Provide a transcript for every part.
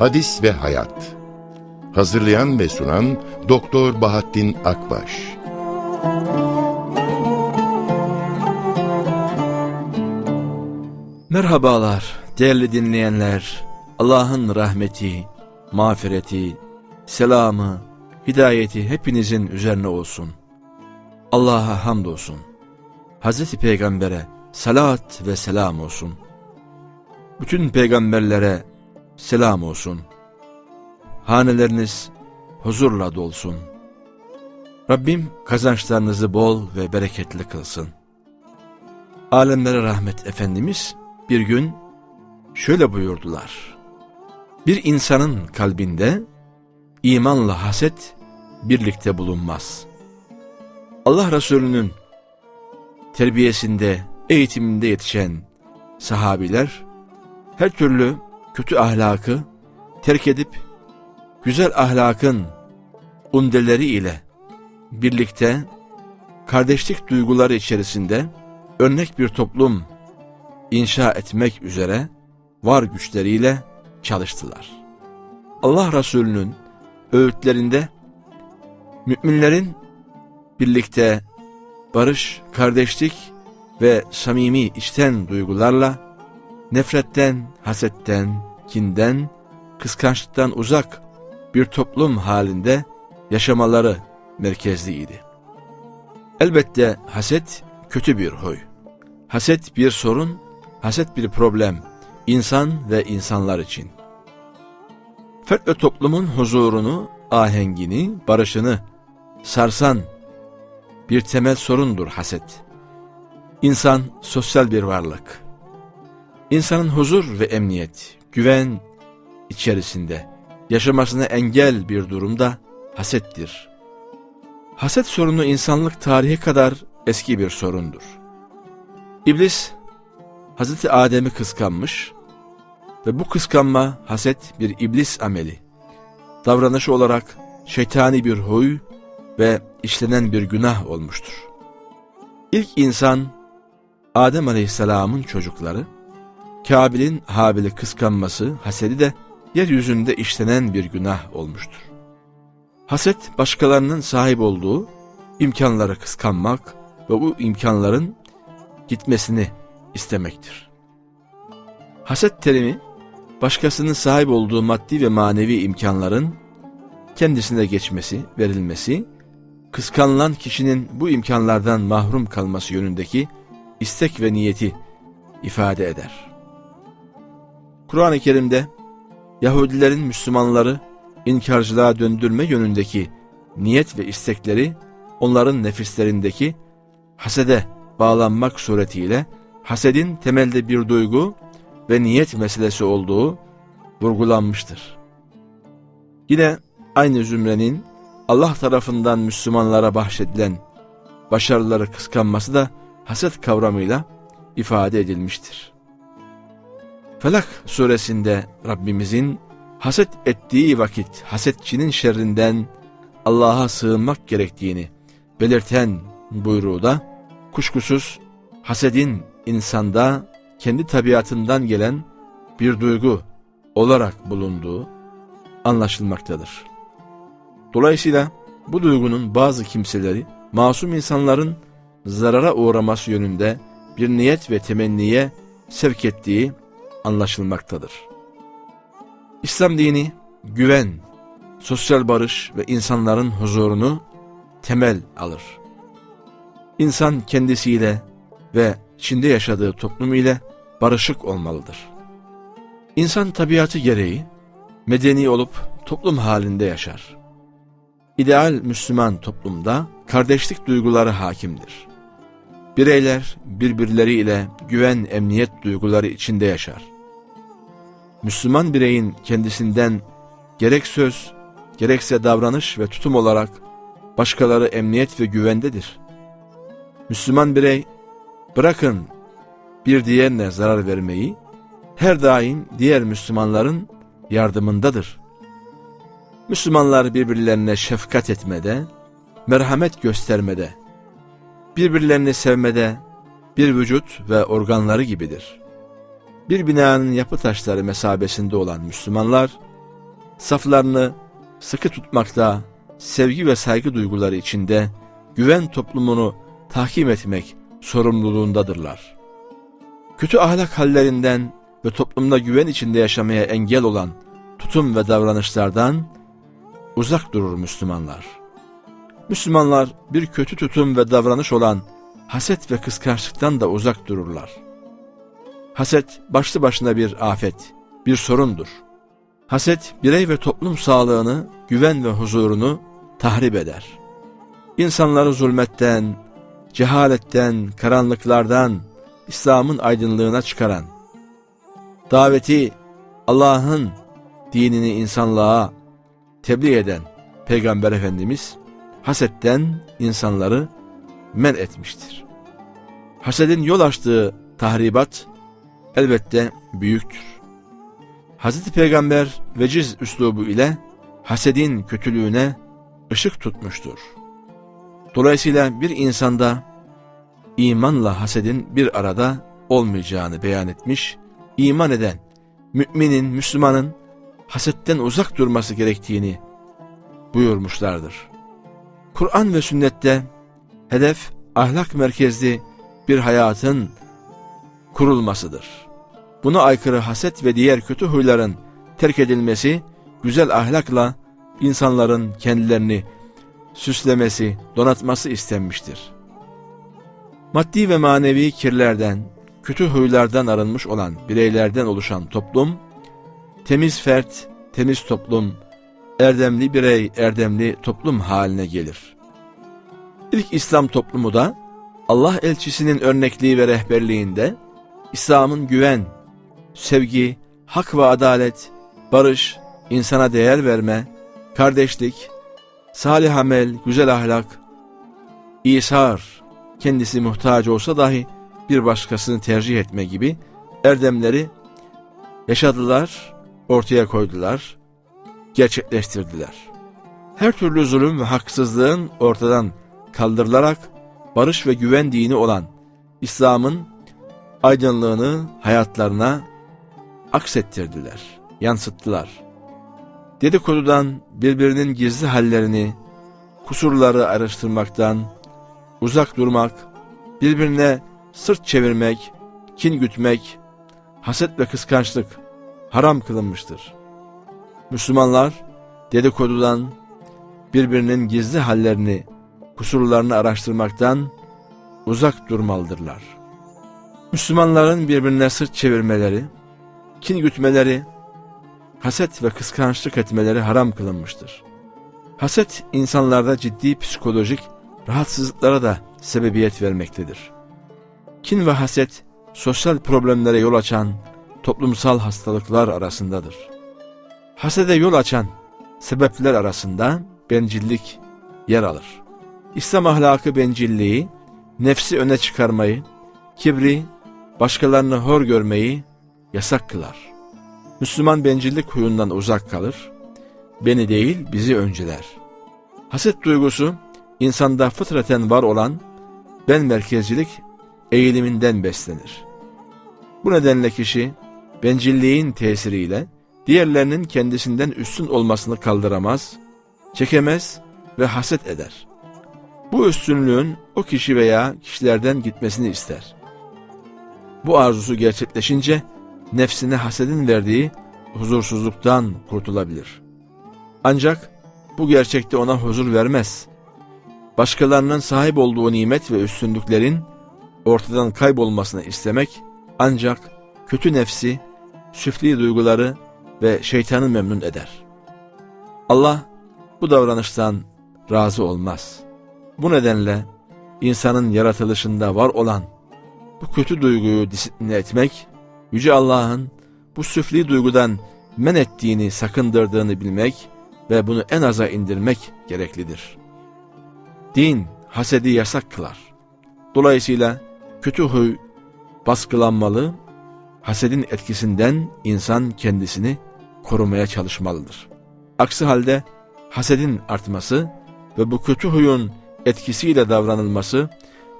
Hadis ve Hayat Hazırlayan ve sunan Doktor Bahattin Akbaş Merhabalar değerli dinleyenler. Allah'ın rahmeti, mağfireti, selamı, hidayeti hepinizin üzerine olsun. Allah'a hamdolsun. Hazreti Peygamber'e salat ve selam olsun. Bütün peygamberlere selam olsun. Haneleriniz huzurla dolsun. Rabbim kazançlarınızı bol ve bereketli kılsın. Alemlere rahmet Efendimiz bir gün şöyle buyurdular. Bir insanın kalbinde imanla haset birlikte bulunmaz. Allah Resulü'nün terbiyesinde, eğitiminde yetişen sahabiler her türlü kötü ahlakı terk edip güzel ahlakın undeleri ile birlikte kardeşlik duyguları içerisinde örnek bir toplum inşa etmek üzere var güçleriyle çalıştılar. Allah Resulü'nün öğütlerinde müminlerin birlikte barış, kardeşlik ve samimi içten duygularla nefretten, hasetten, kinden, kıskançlıktan uzak bir toplum halinde yaşamaları merkezliydi. Elbette haset kötü bir huy. Haset bir sorun, haset bir problem, insan ve insanlar için. Fert ve toplumun huzurunu, ahengini, barışını sarsan bir temel sorundur haset. İnsan sosyal bir varlık. İnsanın huzur ve emniyet, güven içerisinde yaşamasına engel bir durumda hasettir. Haset sorunu insanlık tarihi kadar eski bir sorundur. İblis Hazreti Adem'i kıskanmış ve bu kıskanma haset bir iblis ameli. Davranışı olarak şeytani bir huy ve işlenen bir günah olmuştur. İlk insan Adem Aleyhisselam'ın çocukları, Kabil'in Habil'i kıskanması, hasedi de yeryüzünde işlenen bir günah olmuştur. Haset başkalarının sahip olduğu imkanları kıskanmak ve bu imkanların gitmesini istemektir. Haset terimi başkasının sahip olduğu maddi ve manevi imkanların kendisine geçmesi, verilmesi, kıskanılan kişinin bu imkanlardan mahrum kalması yönündeki istek ve niyeti ifade eder. Kur'an-ı Kerim'de Yahudilerin Müslümanları inkarcılığa döndürme yönündeki niyet ve istekleri onların nefislerindeki hasede bağlanmak suretiyle hasedin temelde bir duygu ve niyet meselesi olduğu vurgulanmıştır. Yine aynı zümrenin Allah tarafından Müslümanlara bahşedilen başarıları kıskanması da haset kavramıyla ifade edilmiştir. Felak suresinde Rabbimizin haset ettiği vakit hasetçinin şerrinden Allah'a sığınmak gerektiğini belirten buyruğu da kuşkusuz hasedin insanda kendi tabiatından gelen bir duygu olarak bulunduğu anlaşılmaktadır. Dolayısıyla bu duygunun bazı kimseleri masum insanların zarara uğraması yönünde bir niyet ve temenniye sevk ettiği anlaşılmaktadır. İslam dini güven, sosyal barış ve insanların huzurunu temel alır. İnsan kendisiyle ve içinde yaşadığı toplum ile barışık olmalıdır. İnsan tabiatı gereği medeni olup toplum halinde yaşar. İdeal Müslüman toplumda kardeşlik duyguları hakimdir. Bireyler birbirleriyle güven, emniyet duyguları içinde yaşar. Müslüman bireyin kendisinden gerek söz, gerekse davranış ve tutum olarak başkaları emniyet ve güvendedir. Müslüman birey bırakın bir diğerine zarar vermeyi, her daim diğer Müslümanların yardımındadır. Müslümanlar birbirlerine şefkat etmede, merhamet göstermede, birbirlerini sevmede bir vücut ve organları gibidir. Bir binanın yapı taşları mesabesinde olan Müslümanlar, saflarını sıkı tutmakta, sevgi ve saygı duyguları içinde güven toplumunu tahkim etmek sorumluluğundadırlar. Kötü ahlak hallerinden ve toplumda güven içinde yaşamaya engel olan tutum ve davranışlardan uzak durur Müslümanlar. Müslümanlar bir kötü tutum ve davranış olan haset ve kıskançlıktan da uzak dururlar. Haset başlı başına bir afet, bir sorundur. Haset birey ve toplum sağlığını, güven ve huzurunu tahrip eder. İnsanları zulmetten, cehaletten, karanlıklardan İslam'ın aydınlığına çıkaran, daveti Allah'ın dinini insanlığa tebliğ eden Peygamber Efendimiz hasetten insanları men etmiştir. Hasedin yol açtığı tahribat elbette büyüktür. Hazreti Peygamber veciz üslubu ile hasedin kötülüğüne ışık tutmuştur. Dolayısıyla bir insanda imanla hasedin bir arada olmayacağını beyan etmiş, iman eden, müminin, Müslümanın hasetten uzak durması gerektiğini buyurmuşlardır. Kur'an ve sünnette hedef ahlak merkezli bir hayatın kurulmasıdır. Buna aykırı haset ve diğer kötü huyların terk edilmesi, güzel ahlakla insanların kendilerini süslemesi, donatması istenmiştir. Maddi ve manevi kirlerden, kötü huylardan arınmış olan bireylerden oluşan toplum, temiz fert, temiz toplum, erdemli birey, erdemli toplum haline gelir. İlk İslam toplumu da Allah elçisinin örnekliği ve rehberliğinde İslam'ın güven, sevgi, hak ve adalet, barış, insana değer verme, kardeşlik, salih amel, güzel ahlak, İsar, kendisi muhtaç olsa dahi bir başkasını tercih etme gibi erdemleri yaşadılar, ortaya koydular, gerçekleştirdiler. Her türlü zulüm ve haksızlığın ortadan kaldırılarak barış ve güven dini olan İslam'ın aydınlığını hayatlarına aksettirdiler, yansıttılar. Dedikodudan birbirinin gizli hallerini, kusurları araştırmaktan uzak durmak, birbirine sırt çevirmek, kin gütmek, haset ve kıskançlık haram kılınmıştır. Müslümanlar dedikodudan, birbirinin gizli hallerini, kusurlarını araştırmaktan uzak durmalıdırlar. Müslümanların birbirine sırt çevirmeleri, kin gütmeleri, haset ve kıskançlık etmeleri haram kılınmıştır. Haset insanlarda ciddi psikolojik rahatsızlıklara da sebebiyet vermektedir. Kin ve haset sosyal problemlere yol açan toplumsal hastalıklar arasındadır. Hasede yol açan sebepler arasında bencillik yer alır. İslam ahlakı bencilliği, nefsi öne çıkarmayı, kibri, başkalarını hor görmeyi yasak kılar. Müslüman bencillik huyundan uzak kalır, beni değil bizi önceler. Haset duygusu, insanda fıtraten var olan ben merkezcilik eğiliminden beslenir. Bu nedenle kişi bencilliğin tesiriyle diğerlerinin kendisinden üstün olmasını kaldıramaz, çekemez ve haset eder. Bu üstünlüğün o kişi veya kişilerden gitmesini ister. Bu arzusu gerçekleşince nefsine hasedin verdiği huzursuzluktan kurtulabilir. Ancak bu gerçekte ona huzur vermez. Başkalarının sahip olduğu nimet ve üstünlüklerin ortadan kaybolmasını istemek ancak kötü nefsi, süfli duyguları ve şeytanı memnun eder. Allah bu davranıştan razı olmaz. Bu nedenle insanın yaratılışında var olan bu kötü duyguyu disipline etmek, Yüce Allah'ın bu süfli duygudan men ettiğini, sakındırdığını bilmek ve bunu en aza indirmek gereklidir. Din hasedi yasak kılar. Dolayısıyla kötü huy baskılanmalı, hasedin etkisinden insan kendisini korumaya çalışmalıdır. Aksi halde hasedin artması ve bu kötü huyun etkisiyle davranılması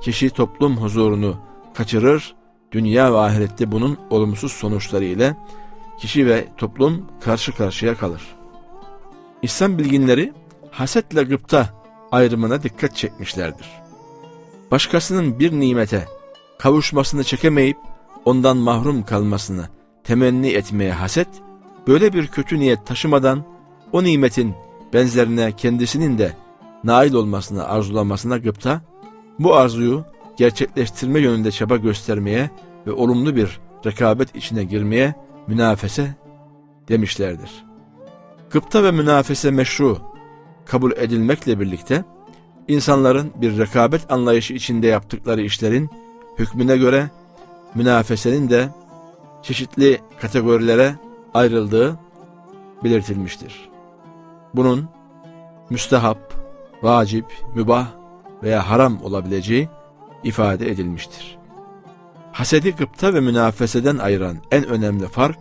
kişi toplum huzurunu kaçırır, dünya ve ahirette bunun olumsuz sonuçları ile kişi ve toplum karşı karşıya kalır. İslam bilginleri hasetle gıpta ayrımına dikkat çekmişlerdir. Başkasının bir nimete kavuşmasını çekemeyip ondan mahrum kalmasını temenni etmeye haset, böyle bir kötü niyet taşımadan o nimetin benzerine kendisinin de nail olmasını arzulamasına gıpta, bu arzuyu gerçekleştirme yönünde çaba göstermeye ve olumlu bir rekabet içine girmeye münafese demişlerdir. Gıpta ve münafese meşru kabul edilmekle birlikte insanların bir rekabet anlayışı içinde yaptıkları işlerin hükmüne göre münafesenin de çeşitli kategorilere ayrıldığı belirtilmiştir. Bunun müstehap, vacip, mübah veya haram olabileceği ifade edilmiştir. Hasedi gıpta ve münafeseden ayıran en önemli fark,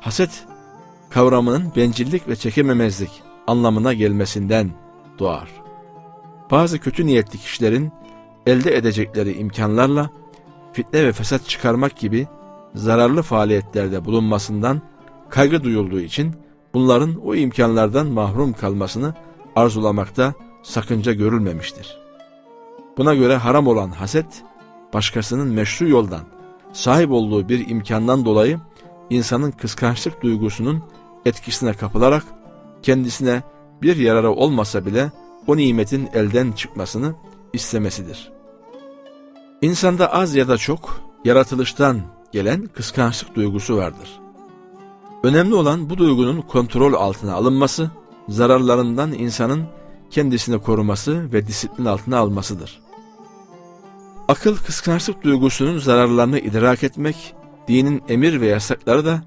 haset kavramının bencillik ve çekememezlik anlamına gelmesinden doğar. Bazı kötü niyetli kişilerin elde edecekleri imkanlarla fitne ve fesat çıkarmak gibi zararlı faaliyetlerde bulunmasından kaygı duyulduğu için bunların o imkanlardan mahrum kalmasını arzulamakta sakınca görülmemiştir. Buna göre haram olan haset, başkasının meşru yoldan sahip olduğu bir imkandan dolayı insanın kıskançlık duygusunun etkisine kapılarak kendisine bir yararı olmasa bile o nimetin elden çıkmasını istemesidir. İnsanda az ya da çok yaratılıştan gelen kıskançlık duygusu vardır. Önemli olan bu duygunun kontrol altına alınması, zararlarından insanın kendisini koruması ve disiplin altına almasıdır. Akıl kıskançlık duygusunun zararlarını idrak etmek, dinin emir ve yasakları da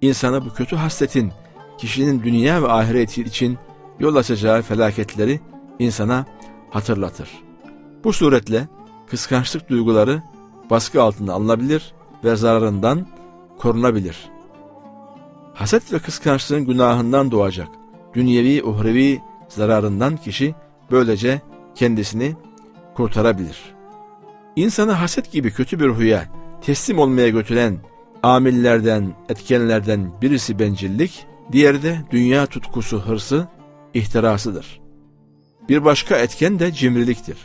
insana bu kötü hasletin kişinin dünya ve ahireti için yol açacağı felaketleri insana hatırlatır. Bu suretle kıskançlık duyguları baskı altında alınabilir ve zararından korunabilir. Haset ve kıskançlığın günahından doğacak dünyevi uhrevi zararından kişi böylece kendisini kurtarabilir. İnsanı haset gibi kötü bir huya teslim olmaya götüren amillerden, etkenlerden birisi bencillik, diğeri de dünya tutkusu, hırsı, ihtirasıdır. Bir başka etken de cimriliktir.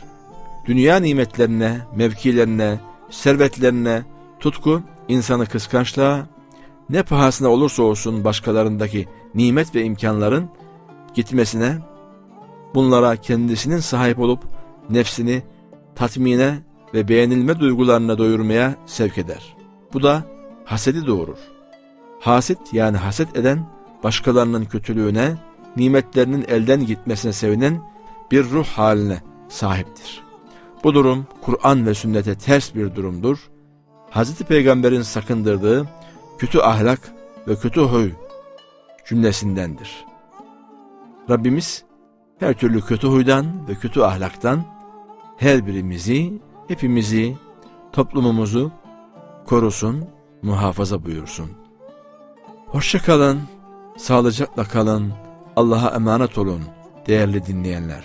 Dünya nimetlerine, mevkilerine, servetlerine tutku insanı kıskançlığa, ne pahasına olursa olsun başkalarındaki nimet ve imkanların gitmesine, bunlara kendisinin sahip olup nefsini tatmine ve beğenilme duygularına doyurmaya sevk eder. Bu da hasedi doğurur. Hasit yani haset eden başkalarının kötülüğüne, nimetlerinin elden gitmesine sevinen bir ruh haline sahiptir. Bu durum Kur'an ve sünnete ters bir durumdur. Hz. Peygamber'in sakındırdığı kötü ahlak ve kötü huy cümlesindendir. Rabbimiz her türlü kötü huydan ve kötü ahlaktan her birimizi, hepimizi, toplumumuzu korusun, muhafaza buyursun. Hoşça kalın, sağlıcakla kalın, Allah'a emanet olun değerli dinleyenler.